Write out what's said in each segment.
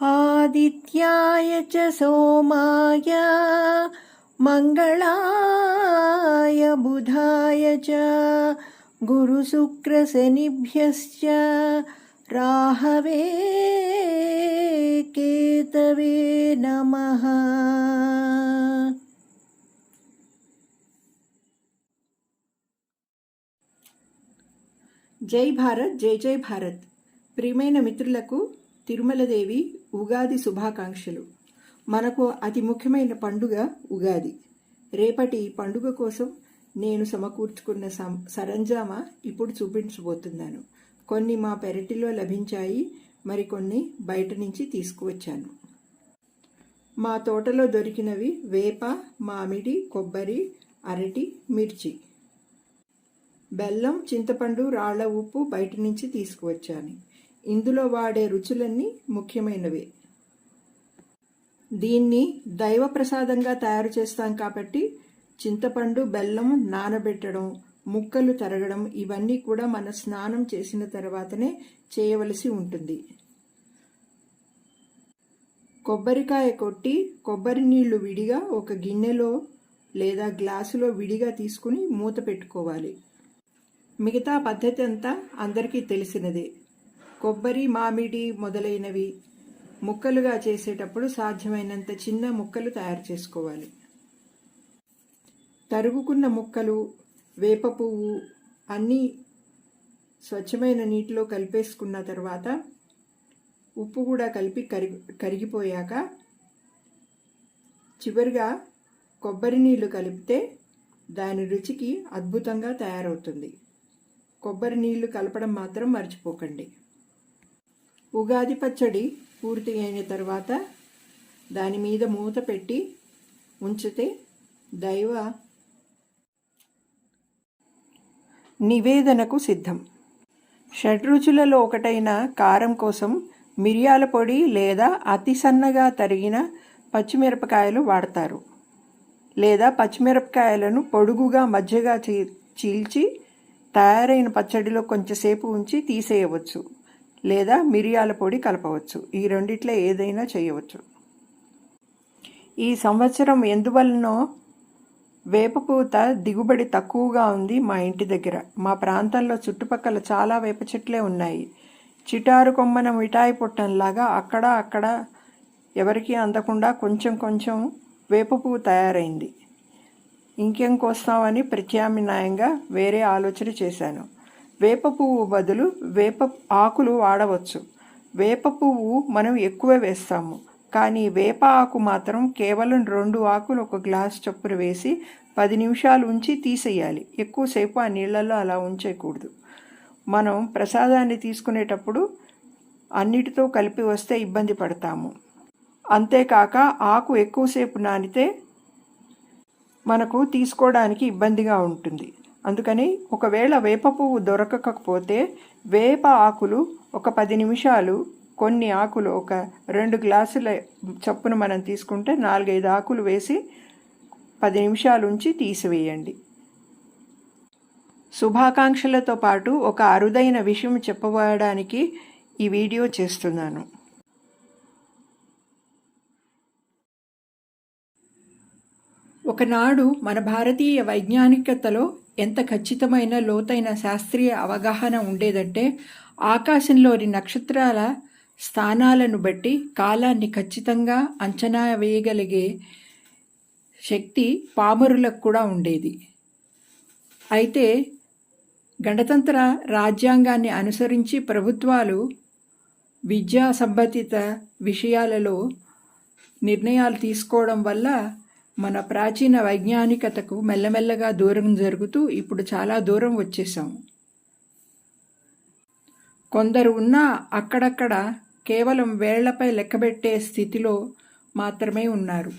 आदित्याय च सोमाय मङ्गलाय बुधाय च गुरुशुक्रशनिभ्यश्च राहवे केतवे नमः జై భారత్ జై జై భారత్ ప్రియమైన మిత్రులకు తిరుమలదేవి ఉగాది శుభాకాంక్షలు. మనకు అతి ముఖ్యమైన పండుగ ఉగాది. రేపటి ఈ పండుగ కోసం నేను సమకూర్చుకున్న సం సరంజామా ఇప్పుడు చూపించబోతున్నాను. కొన్ని మా పెరటిలో లభించాయి మరికొన్ని బయట నుంచి తీసుకువచ్చాను. మా తోటలో దొరికినవి వేప మామిడి కొబ్బరి అరటి మిర్చి. బెల్లం చింతపండు రాళ్ళ ఉప్పు బయట నుంచి తీసుకువచ్చాను. ఇందులో వాడే రుచులన్నీ ముఖ్యమైనవి. దీన్ని దైవ ప్రసాదంగా తయారు చేస్తాం కాబట్టి చింతపండు బెల్లం నానబెట్టడం ముక్కలు తరగడం ఇవన్నీ కూడా మన స్నానం చేసిన తర్వాతనే చేయవలసి ఉంటుంది. కొబ్బరికాయ కొట్టి కొబ్బరి నీళ్ళు విడిగా ఒక గిన్నెలో లేదా గ్లాసులో విడిగా తీసుకుని మూత పెట్టుకోవాలి. మిగతా పద్ధతి అంతా అందరికీ తెలిసినదే. కొబ్బరి మామిడి మొదలైనవి ముక్కలుగా చేసేటప్పుడు సాధ్యమైనంత చిన్న ముక్కలు తయారు చేసుకోవాలి. తరుగుకున్న ముక్కలు వేప పువ్వు అన్నీ స్వచ్ఛమైన నీటిలో కలిపేసుకున్న తర్వాత ఉప్పు కూడా కలిపి కరిగి కరిగిపోయాక చివరిగా కొబ్బరి నీళ్ళు కలిపితే దాని రుచికి అద్భుతంగా తయారవుతుంది. కొబ్బరి నీళ్ళు కలపడం మాత్రం మర్చిపోకండి. ఉగాది పచ్చడి పూర్తి అయిన తర్వాత దాని మీద మూత పెట్టి ఉంచితే దైవ నివేదనకు సిద్ధం. షడ్రుచులలో ఒకటైన కారం కోసం మిరియాల పొడి లేదా అతి సన్నగా తరిగిన పచ్చిమిరపకాయలు వాడతారు. లేదా పచ్చిమిరపకాయలను పొడుగుగా మధ్యగా చీల్చి తయారైన పచ్చడిలో కొంచెంసేపు ఉంచి తీసేయవచ్చు. లేదా మిరియాల పొడి కలపవచ్చు. ఈ రెండిట్లో ఏదైనా చేయవచ్చు. ఈ సంవత్సరం ఎందువలనో వేపపూత దిగుబడి తక్కువగా ఉంది మా ఇంటి దగ్గర. మా ప్రాంతంలో చుట్టుపక్కల చాలా వేప చెట్లే ఉన్నాయి. చిటారు కొమ్మన మిఠాయి పొట్టంలాగా అక్కడ అక్కడ ఎవరికీ అందకుండా కొంచెం కొంచెం వేప పువ్వు తయారైంది. ఇంకేం కోస్తామని ప్రత్యామ్నాయంగా వేరే ఆలోచన చేశాను. వేప పువ్వు బదులు వేప ఆకులు వాడవచ్చు. వేప పువ్వు మనం ఎక్కువ వేస్తాము. కానీ వేప ఆకు మాత్రం కేవలం రెండు ఆకులు ఒక గ్లాస్ చొప్పున వేసి పది నిమిషాలు ఉంచి తీసేయాలి. ఎక్కువసేపు ఆ నీళ్ళల్లో అలా ఉంచేయకూడదు మనం ప్రసాదాన్ని తీసుకునేటప్పుడు అన్నిటితో కలిపి వస్తే ఇబ్బంది పడతాము. అంతేకాక ఆకు ఎక్కువసేపు నానితే మనకు తీసుకోవడానికి ఇబ్బందిగా ఉంటుంది. అందుకని ఒకవేళ వేప పువ్వు దొరకకపోతే వేప ఆకులు ఒక పది నిమిషాలు కొన్ని ఆకులు ఒక రెండు గ్లాసుల చప్పును మనం తీసుకుంటే నాలుగైదు ఆకులు వేసి పది నిమిషాలు ఉంచి తీసివేయండి. శుభాకాంక్షలతో పాటు ఒక అరుదైన విషయం చెప్పబోయడానికి ఈ వీడియో చేస్తున్నాను. ఒకనాడు మన భారతీయ వైజ్ఞానికతలో ఎంత ఖచ్చితమైన లోతైన శాస్త్రీయ అవగాహన ఉండేదంటే ఆకాశంలోని నక్షత్రాల స్థానాలను బట్టి కాలాన్ని ఖచ్చితంగా అంచనా వేయగలిగే శక్తి పామరులకు కూడా ఉండేది. అయితే గణతంత్ర రాజ్యాంగాన్ని అనుసరించి ప్రభుత్వాలు విద్యా సంబంధిత విషయాలలో నిర్ణయాలు తీసుకోవడం వల్ల మన ప్రాచీన వైజ్ఞానికతకు మెల్లమెల్లగా దూరం జరుగుతూ ఇప్పుడు చాలా దూరం వచ్చేసాం కొందరు ఉన్నా అక్కడక్కడ కేవలం వేళ్ళపై లెక్కబెట్టే స్థితిలో మాత్రమే ఉన్నారు.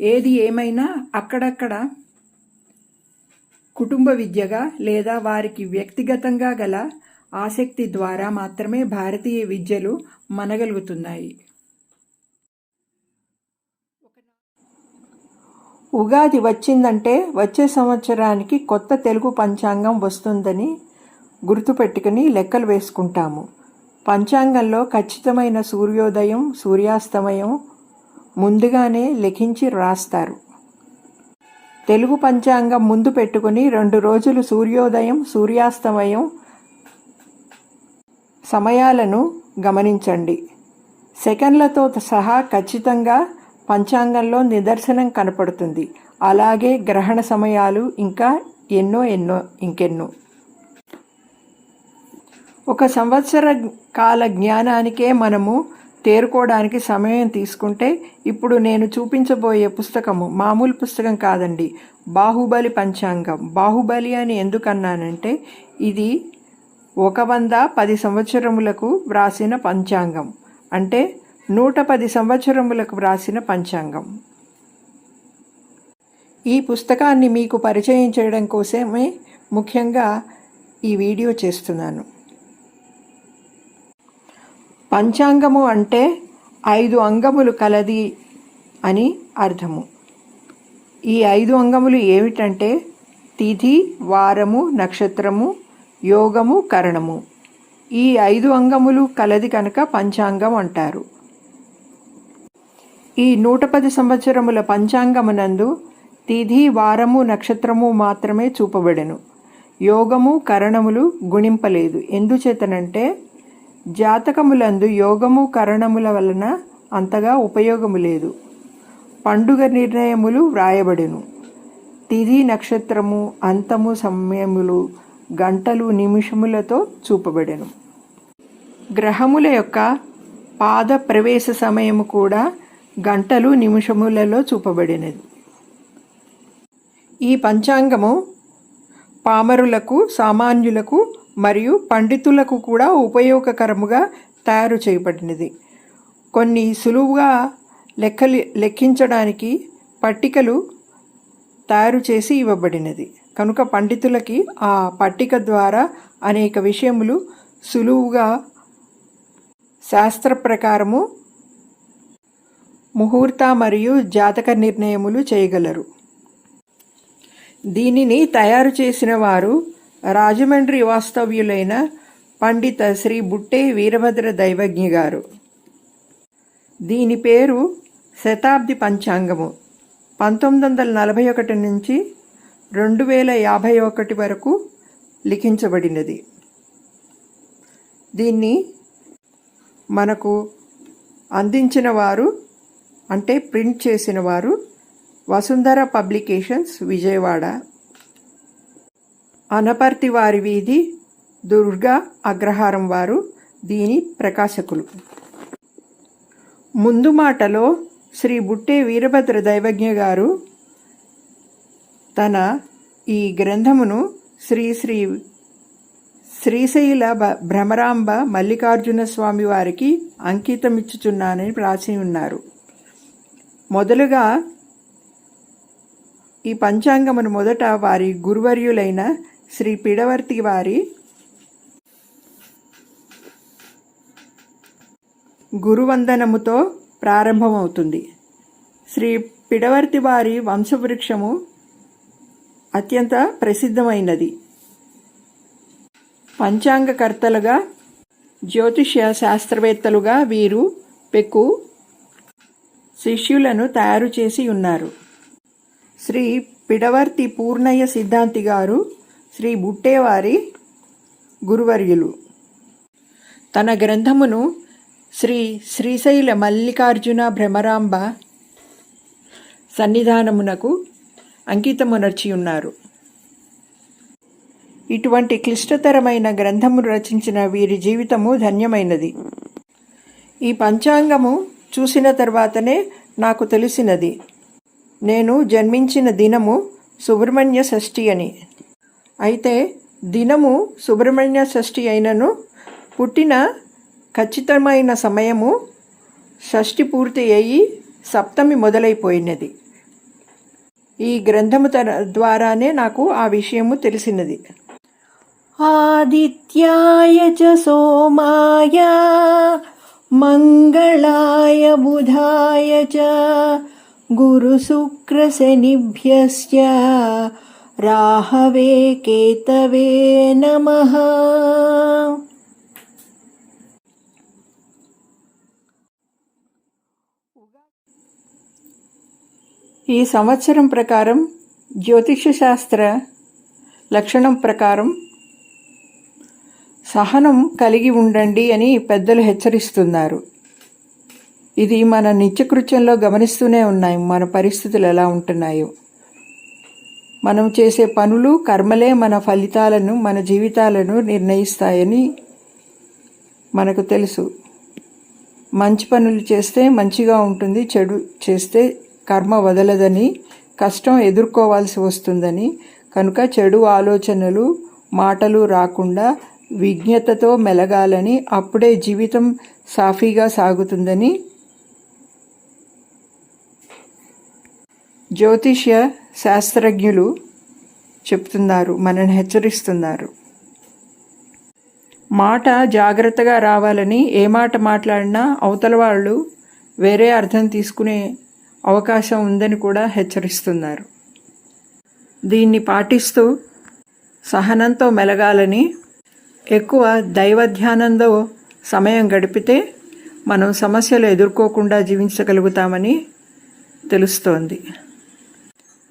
ఏది ఏమైనా అక్కడక్కడ కుటుంబ విద్యగా లేదా వారికి వ్యక్తిగతంగా గల ఆసక్తి ద్వారా మాత్రమే భారతీయ విద్యలు మనగలుగుతున్నాయి. ఉగాది వచ్చిందంటే వచ్చే సంవత్సరానికి కొత్త తెలుగు పంచాంగం వస్తుందని గుర్తుపెట్టుకుని లెక్కలు వేసుకుంటాము. పంచాంగంలో ఖచ్చితమైన సూర్యోదయం సూర్యాస్తమయం ముందుగానే లెఖించి రాస్తారు. తెలుగు పంచాంగం ముందు పెట్టుకుని రెండు రోజులు సూర్యోదయం సూర్యాస్తమయం సమయాలను గమనించండి. సెకండ్లతో సహా ఖచ్చితంగా పంచాంగంలో నిదర్శనం కనపడుతుంది. అలాగే గ్రహణ సమయాలు ఇంకా ఎన్నో ఎన్నో ఇంకెన్నో. ఒక సంవత్సర కాల జ్ఞానానికే మనము తేరుకోవడానికి సమయం తీసుకుంటే ఇప్పుడు నేను చూపించబోయే పుస్తకము మామూలు పుస్తకం కాదండి. బాహుబలి పంచాంగం. బాహుబలి అని ఎందుకన్నానంటే ఇది ఒక వంద పది సంవత్సరములకు వ్రాసిన పంచాంగం. అంటే నూట పది సంవత్సరములకు వ్రాసిన పంచాంగం. ఈ పుస్తకాన్ని మీకు పరిచయం చేయడం కోసమే ముఖ్యంగా ఈ వీడియో చేస్తున్నాను. పంచాంగము అంటే ఐదు అంగములు కలది అని అర్థము. ఈ ఐదు అంగములు ఏమిటంటే తిథి వారము నక్షత్రము యోగము కరణము. ఈ ఐదు అంగములు కలది కనుక పంచాంగం అంటారు. ఈ నూట పది సంవత్సరముల పంచాంగమునందు తిథి వారము నక్షత్రము మాత్రమే చూపబడెను. యోగము కరణములు గుణింపలేదు. ఎందుచేతనంటే జాతకములందు యోగము కరణముల వలన అంతగా ఉపయోగము లేదు. పండుగ నిర్ణయములు వ్రాయబడెను. తిథి నక్షత్రము అంతము సమయములు గంటలు నిమిషములతో చూపబడెను. గ్రహముల యొక్క పాద ప్రవేశ సమయము కూడా గంటలు నిమిషములలో చూపబడినది. ఈ పంచాంగము పామరులకు సామాన్యులకు మరియు పండితులకు కూడా ఉపయోగకరముగా తయారు చేయబడినది. కొన్ని సులువుగా లెక్కలు లెక్కించడానికి పట్టికలు తయారు చేసి ఇవ్వబడినది. కనుక పండితులకి ఆ పట్టిక ద్వారా అనేక విషయములు సులువుగా శాస్త్ర ప్రకారము ముహూర్త మరియు జాతక నిర్ణయములు చేయగలరు. దీనిని తయారు చేసిన వారు రాజమండ్రి వాస్తవ్యులైన పండిత శ్రీ బుట్టే వీరభద్ర దైవజ్ఞ గారు. దీని పేరు శతాబ్ది పంచాంగము. పంతొమ్మిది వందల నలభై ఒకటి నుంచి రెండు వేల యాభై ఒకటి వరకు లిఖించబడినది. దీన్ని మనకు అందించిన వారు అంటే ప్రింట్ చేసిన వారు వసుంధర పబ్లికేషన్స్ విజయవాడ. అనపర్తి వారి వీధి దుర్గా అగ్రహారం వారు దీని ప్రకాశకులు. ముందు మాటలో శ్రీ బుట్టే వీరభద్ర దైవజ్ఞ గారు తన ఈ గ్రంథమును శ్రీ శ్రీ శ్రీశైల భ్రమరాంబ మల్లికార్జున స్వామి వారికి అంకితమిచ్చుచున్నానని రాసి ఉన్నారు. మొదలుగా ఈ పంచాంగమును మొదట వారి గురువర్యులైన శ్రీ పిడవర్తి వారి గురువందనముతో ప్రారంభమవుతుంది. శ్రీ పిడవర్తి వారి వంశవృక్షము అత్యంత ప్రసిద్ధమైనది. పంచాంగకర్తలుగా జ్యోతిష్య శాస్త్రవేత్తలుగా వీరు పెక్కు శిష్యులను తయారు చేసి ఉన్నారు. శ్రీ పిడవర్తి పూర్ణయ్య సిద్ధాంతి గారు శ్రీ బుట్టేవారి గురువర్యులు. తన గ్రంథమును శ్రీ శ్రీశైల మల్లికార్జున భ్రమరాంబ సన్నిధానమునకు అంకితమునర్చి ఉన్నారు. ఇటువంటి క్లిష్టతరమైన గ్రంథము రచించిన వీరి జీవితము ధన్యమైనది. ఈ పంచాంగము చూసిన తర్వాతనే నాకు తెలిసినది. నేను జన్మించిన దినము సుబ్రహ్మణ్య షష్ఠి అని. అయితే దినము సుబ్రహ్మణ్య షష్ఠి అయినను పుట్టిన ఖచ్చితమైన సమయము షష్ఠి పూర్తి అయ్యి సప్తమి మొదలైపోయినది. ఈ గ్రంథము ద్వారానే నాకు ఆ విషయము తెలిసినది. ఆదిత్యాయ చ సోమాయ मङ्गलाय बुधाय च गुरुशुक्रशनिभ्यश्च राहवे केतवे नमः ఈ సంవత్సరం ప్రకారం జ్యోతిష్య శాస్త్ర లక్షణం ప్రకారం సహనం కలిగి ఉండండి అని పెద్దలు హెచ్చరిస్తున్నారు. ఇది మన నిత్యకృత్యంలో గమనిస్తూనే ఉన్నాయి. మన పరిస్థితులు ఎలా ఉంటున్నాయో. మనం చేసే పనులు కర్మలే మన ఫలితాలను మన జీవితాలను నిర్ణయిస్తాయని మనకు తెలుసు. మంచి పనులు చేస్తే మంచిగా ఉంటుంది చెడు చేస్తే కర్మ వదలదని కష్టం ఎదుర్కోవాల్సి వస్తుందని. కనుక చెడు ఆలోచనలు మాటలు రాకుండా విజ్ఞతతో మెలగాలని అప్పుడే జీవితం సాఫీగా సాగుతుందని జ్యోతిష్య శాస్త్రజ్ఞులు చెప్తున్నారు మనల్ని హెచ్చరిస్తున్నారు. మాట జాగ్రత్తగా రావాలని ఏ మాట మాట్లాడినా అవతల వాళ్ళు వేరే అర్థం తీసుకునే అవకాశం ఉందని కూడా హెచ్చరిస్తున్నారు. దీన్ని పాటిస్తూ సహనంతో మెలగాలని ఎక్కువ దైవ ధ్యానంలో సమయం గడిపితే మనం సమస్యలు ఎదుర్కోకుండా జీవించగలుగుతామని తెలుస్తోంది.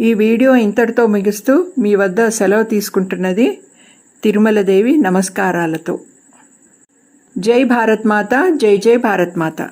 ఈ వీడియో ఇంతటితో ముగిస్తూ మీ వద్ద సెలవు తీసుకుంటున్నది తిరుమలదేవి నమస్కారాలతో. జై భారత్ మాత జై జై భారత్ మాత.